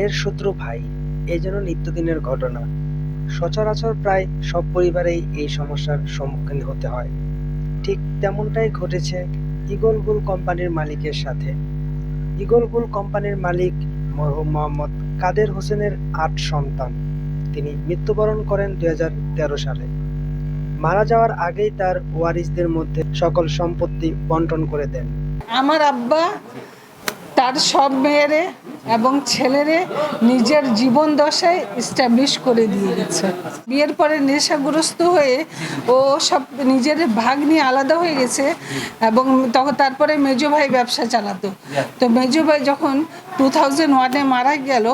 ভাইয়ের শত্রু ভাই, এ যেন নিত্যদিনের ঘটনা। সচরাচর প্রায় সব পরিবারেই এই সমস্যার সম্মুখীন হতে হয়। ঠিক তেমনটাই ঘটেছে ইগল গুল কোম্পানির মালিকের সাথে। ইগল গুল কোম্পানির মালিক মরহুম মোহাম্মদ কাদের হোসেনের আট সন্তান। তিনি মৃত্যুবরণ করেন দু হাজার তেরো সালে। মারা যাওয়ার আগেই তার ওয়ারিসদের মধ্যে সকল সম্পত্তি বন্টন করে দেন। আমার আব্বা তার সব মেয়েরে এবং ছেলেরে নিজের জীবন দশায় স্টাবলিশ করে দিয়ে গেছে। বিয়ের পরে নেশাগ্রস্ত হয়ে ও সব নিজের ভাগ নিয়ে আলাদা হয়ে গেছে এবং তখন তারপরে মেজো ভাই ব্যবসা চালাতো। তো মেজো ভাই যখন টু থাউজেন্ড ওয়ানে মারা গেল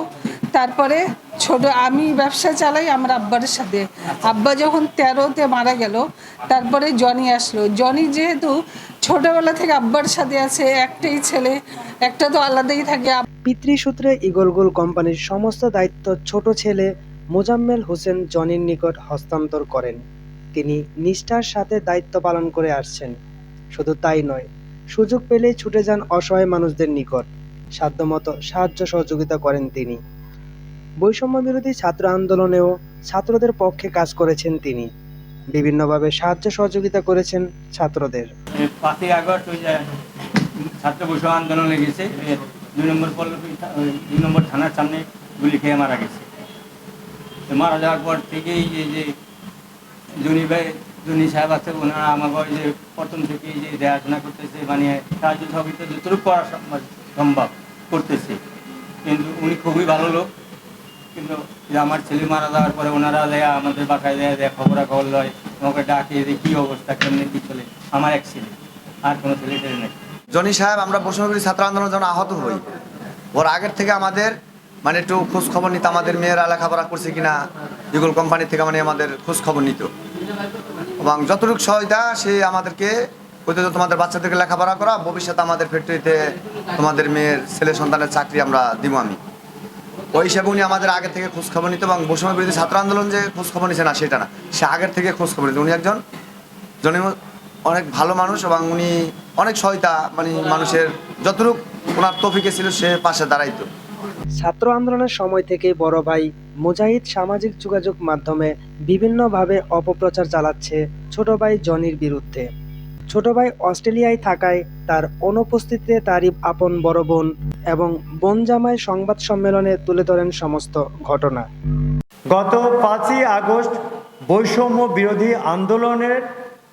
তারপরে ছোট আমি ব্যবসা চালাই, আমার আব্বার সাথে। আব্বা যখন তেরোতে মারা গেল, তারপরে জনি আসলো। জনি যেহেতু ছোটবেলা থেকে আব্বার সাথে আছে, একটাই ছেলে, একটা তো আলাদাই থাকে। আব- পিতৃসূত্রে ইগলগুল কোম্পানির সমস্ত দায়িত্ব ছোট ছেলে মোজাম্মেল হোসেন জনির নিকট হস্তান্তর করেন। তিনি নিষ্ঠার সাথে দায়িত্ব পালন করে আসছেন। শুধু তাই নয়, সুযোগ পেলেই ছুটে যান অসহায় মানুষদের নিকট। সাধ্যমতো সাহায্য সহযোগিতা করেন তিনি। বৈষম্য বিরোধী ছাত্র আন্দোলনেও ছাত্রদের পক্ষে কাজ করেছেন তিনি। বিভিন্নভাবে সাহায্য সহযোগিতা করেছেন ছাত্রদের। আগস্ট ওই ছাত্র বৈষম্য দুই নম্বর দুই নম্বর থানার সামনে গুলি খেয়ে মারা গেছে। মারা যাওয়ার পর থেকেই এই যে জনি ভাই, জনি সাহেব আছে, ওনারা আমাকে যে প্রথম থেকেই যে দেখাশোনা করতেছে মানে সাহায্য সহযোগিতা যতটুকু করা সম্ভব করতেছে। কিন্তু উনি খুবই ভালো লোক কিন্তু যে আমার ছেলে মারা যাওয়ার পরে ওনারা দেয়া আমাদের বাসায় দেয়া দেয়া খবরা খবর লয় আমাকে ডাকে যে কী অবস্থা, কেমনি কী চলে? আমার এক ছেলে, আর কোনো ছেলে টেলে নেই। জনি সাহেব, আমরা বৈষম্যবিরোধী ছাত্র আন্দোলন যখন আহত হই। ওর আগের থেকে আমাদের মানে একটু খোঁজ খবর নিত, আমাদের মেয়েরা লেখাপড়া করছে কিনা ইগুল কোম্পানি থেকে মানে আমাদের খোঁজ খবর নিত। এবং যতটুকু সহায়তা, সে আমাদেরকে যে তোমাদের বাচ্চাদেরকে লেখাপড়া করা, ভবিষ্যতে আমাদের ফ্যাক্টরিতে তোমাদের মেয়ের ছেলে সন্তানের চাকরি আমরা দিব আমি। ওই হিসাবে উনি আমাদের আগে থেকে খোঁজ খবর নিত এবং বৈষম্য বিরোধী ছাত্র আন্দোলন যে খোঁজ খবর নিছে না, সেটা না। সে আগের থেকে খোঁজ খবর নিত উনি একজন জনি অনেক ভালো মানুষ এবং উনি অনেক সহায়তা মানে মানুষের যতটুকু ওনার তফিকে ছিল সে পাশে দাঁড়াইতো। ছাত্র আন্দোলনের সময় থেকে বড় ভাই মুজাহিদ সামাজিক যোগাযোগ মাধ্যমে বিভিন্নভাবে অপপ্রচার চালাচ্ছে ছোট ভাই জনির বিরুদ্ধে। ছোট ভাই অস্ট্রেলিয়ায় থাকায় তার অনুপস্থিতিতে তারই আপন বড় বোন এবং বোন জামাই সংবাদ সম্মেলনে তুলে ধরেন সমস্ত ঘটনা। গত পাঁচই আগস্ট বৈষম্য বিরোধী আন্দোলনের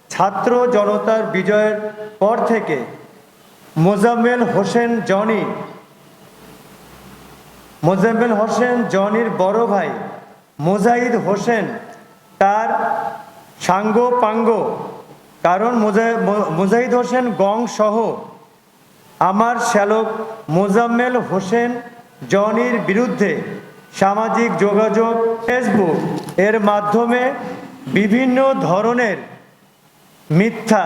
ছাত্র জনতার বিজয়ের পর থেকে মোজাম্মেল হোসেন জনি, মোজাম্মেল হোসেন জনির বড় ভাই মোজাহিদ হোসেন তার সাঙ্গ পাঙ্গ কারণ মোজা- মো- হোসেন গং সহ আমার শ্যালক মোজাম্মেল হোসেন জনির বিরুদ্ধে সামাজিক যোগাযোগ, ফেসবুক এর মাধ্যমে বিভিন্ন ধরনের মিথ্যা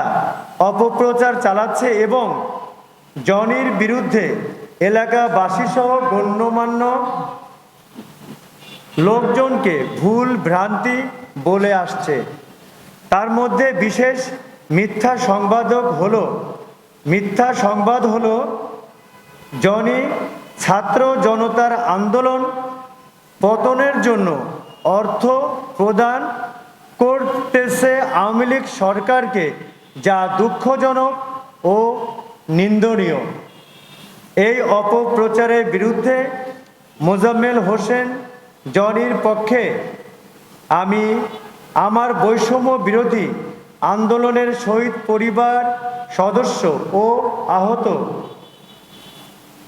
অপপ্রচার চালাচ্ছে এবং জনির বিরুদ্ধে এলাকাবাসীসহ গণ্যমান্য লোকজনকে ভুল ভ্রান্তি বলে আসছে। তার মধ্যে বিশেষ মিথ্যা সংবাদক হলো, মিথ্যা সংবাদ হলো জনি ছাত্র জনতার আন্দোলন পতনের জন্য অর্থ প্রদান করতেছে আওয়ামী লীগ সরকারকে, যা দুঃখজনক ও নিন্দনীয়। এই অপপ্রচারের বিরুদ্ধে মোজাম্মেল হোসেন জনির পক্ষে আমি আমার বৈষম্য বিরোধী আন্দোলনের শহীদ পরিবার সদস্য ও আহত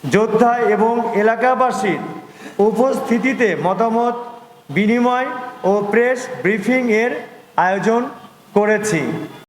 যোদ্ধা এবং এলাকাবাসীর উপস্থিতিতে মতামত বিনিময় ও প্রেস ব্রিফিংয়ের আয়োজন করেছি।